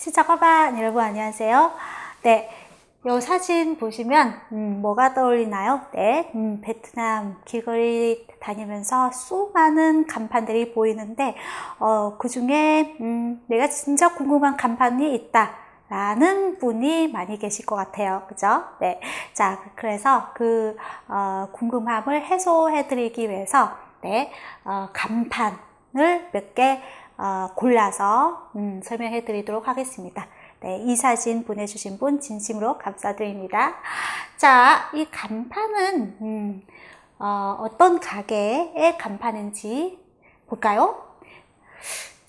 시작하반 여러분 안녕하세요. 네, 이 사진 보시면 음, 뭐가 떠올리나요? 네, 음, 베트남 길거리 다니면서 수많은 간판들이 보이는데 어, 그 중에 음, 내가 진짜 궁금한 간판이 있다. 라는 분이 많이 계실 것 같아요. 그죠? 네. 자, 그래서 그, 어, 궁금함을 해소해 드리기 위해서, 네, 어, 간판을 몇 개, 어, 골라서, 음, 설명해 드리도록 하겠습니다. 네, 이 사진 보내주신 분 진심으로 감사드립니다. 자, 이 간판은, 음, 어, 어떤 가게의 간판인지 볼까요?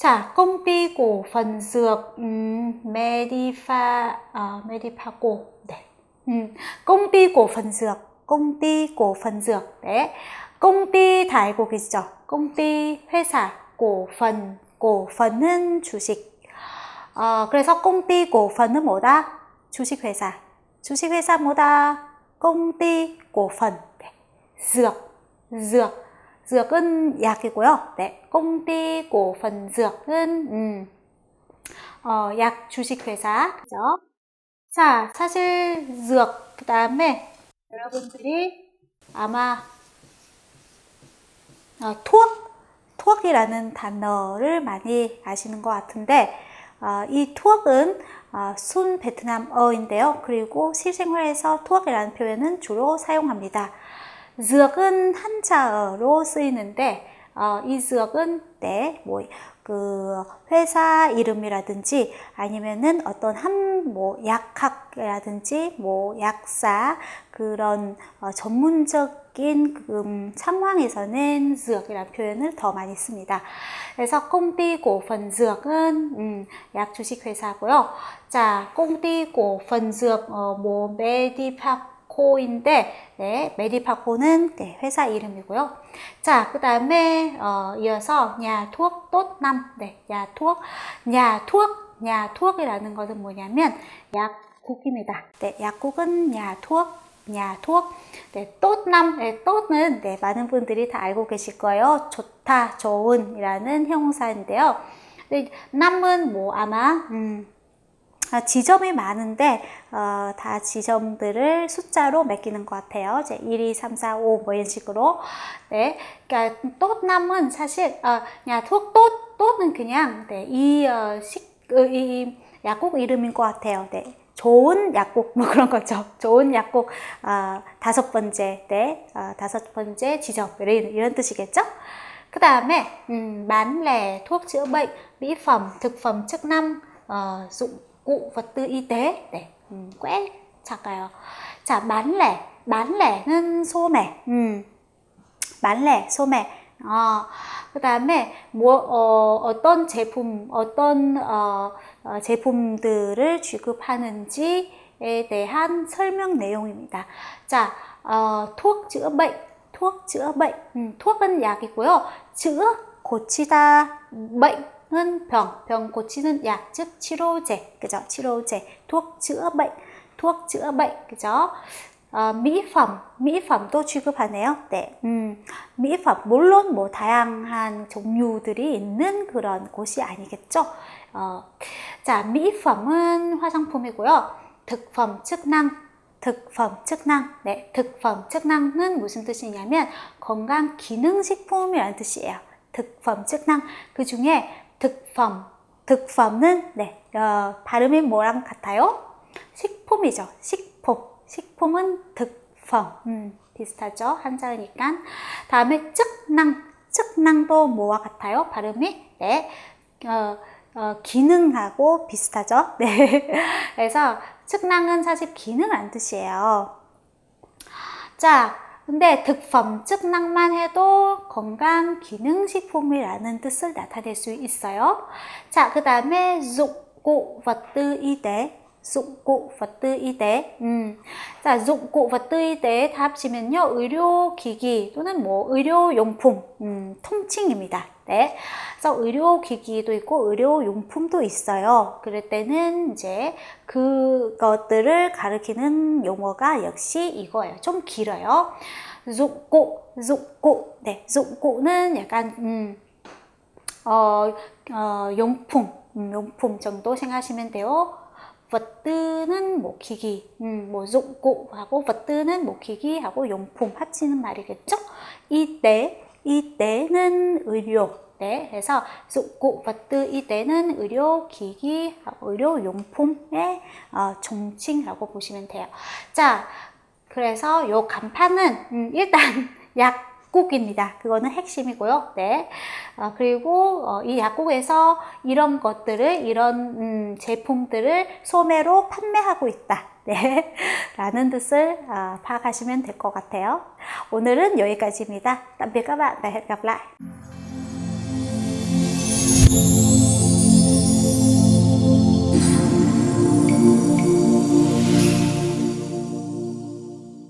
자, công ty cổ phần dược um, Medifa uh, Medipaco. 네. 음, công ty cổ phần dược, công ty cổ phần dược. 네. công ty 다 알고 계시죠? công ty 회사, cổ phần, cổ phần 은 주식. 어, 그래서 công ty cổ phần 은 뭐다? 주식 회사. 주식 회사 뭐다? cổ phần. 네. dược, dược. dược 은 약이고요. 네, công ty cổ phần dược 은 음, 어, 약 주식 회사. 그죠? 자, 사실 dược 그 다음에 여러분들이 아마 어, 투억, 투억이라는 단어를 많이 아시는 것 같은데 어, 이 투억은 어, 순 베트남어인데요. 그리고 실생활에서 투억이라는 표현은 주로 사용합니다. 즈역은 한자어로 쓰이는데 어, 이 즈역은 네, 뭐, 그 회사 이름이라든지 아니면은 어떤 한 뭐 약학이라든지 뭐 약사 그런 어, 전문적인 그, 음, 상황에서는 즈역이라는 표현을 더 많이 씁니다. 그래서 꽁띠 고펀 즈역은 음, 약 주식 회사고요. 자, 꽁띠 고펀 즈역 어, 뭐 메디팍 코인데 네, 메디파코는 네, 회사 이름이고요. 자, 그 다음에 어, 이어서 tốt năm 네, nhà thuốc nhà thuốc nhà thuốc 이라는 것은 뭐냐면 약국입니다. 네, 약국은 nhà thuốc 네, năm 네, 는 네, 많은 분들이 다 알고 계실 거예요. 좋다, 좋은이라는 형용사인데요. 네, 남은 뭐 아마 음, 아, 지점이 많은데 어, 다 지점들을 숫자로 매기는 것 같아요. 이제 1, 2, 3, 4, 5 뭐 이런 식으로. 네, 그러니까 또남은 사실 어, 야, 또, 또, 또는 그냥 네, 이, 어, 식, 어, 이 약국 이름인 것 같아요. 네. 좋은 약국 뭐 그런 거죠. 좋은 약국 어, 다섯 번째 네 어, 다섯 번째 지점 이런, 이런 뜻이겠죠. 그 다음에 음, bán lẻ thuốc chữa 어, cụ vật tư y tế 네, 음, 꽤 작아요. 자, bán lẻ, bán lẻ 는 소매, 음, lẻ, 소매. 어, 그 다음에 뭐 어, 어떤 제품, 어떤 어, 어, 제품들을 취급하는지에 대한 설명 내용입니다. 자, 어, thuốc chữa bệnh, thuốc chữa bệnh, 음, thuok은 약이고요. chữa 고치다, bệnh 은 병, 병 고치는 약, 즉 치료제, 그죠? 치료제, thuốc chữa bệnh, thuốc bệnh, 그죠? 어, mỹ phẩm, mỹ phẩm 도 취급하네요. 네, 음, mỹ phẩm 물론 뭐 다양한 종류들이 있는 그런 곳이 아니겠죠. 어, 자, mỹ phẩm 은 화장품이고요. thực phẩm chức năng, 네, thực phẩm chức năng 은 무슨 뜻이냐면 건강 기능식품이라는 뜻이에요. chức năng 그 중에 thực phẩm, thực phẩm 은 네, 어, 발음이 뭐랑 같아요? 식품이죠. 식품. 식품은 phẩm. 음, 비슷하죠. 한자니까. 다음에 chức năng. chức năng 도 뭐와 같아요? 발음이 네. 어, 어, 기능하고 비슷하죠. 네. 그래서 chức năng 은 사실 기능이라는 뜻이에요. 자, 근데 thực phẩm chức năng 만 해도 건강 기능식품이라는 뜻을 나타낼 수 있어요. 자, 그 다음에 dụng cụ vật tư y tế. Dụng cụ vật tư y tế. 음. 자, dụng cụ vật tư y tế 다 합치면요. 의료 기기 또는 뭐 의료 용품, 음, 통칭입니다. 네. 그래서 의료 기기도 있고 의료 용품도 있어요. 그럴 때는 이제 그것들을 가리키는 용어가 역시 이거예요. 좀 길어요. dụng cụ. 네, dụng cụ 는 약간 음, 어, 어, 용품, 음, 용품 정도 생각하시면 돼요. Vật tư 는뭐 기기, 음, 뭐 dụng cụ 하고 vật tư 는뭐 기기 하고 용품 합치는 말이겠죠? 이때, 이때는 의료. 네, 그래서 dụng cụ vật tư y tế 는 의료 기기, 의료 용품의 어, 종칭이라고 보시면 돼요. 자, 그래서 요 간판은 음, 일단 약국입니다. 그거는 핵심이고요. 네. 어, 그리고 어, 이 약국에서 이런 것들을 이런 음, 제품들을 소매로 판매하고 있다. 네. 라는 뜻을 어, 파악하시면 될 것 같아요. 오늘은 여기까지입니다. tạm biệt các.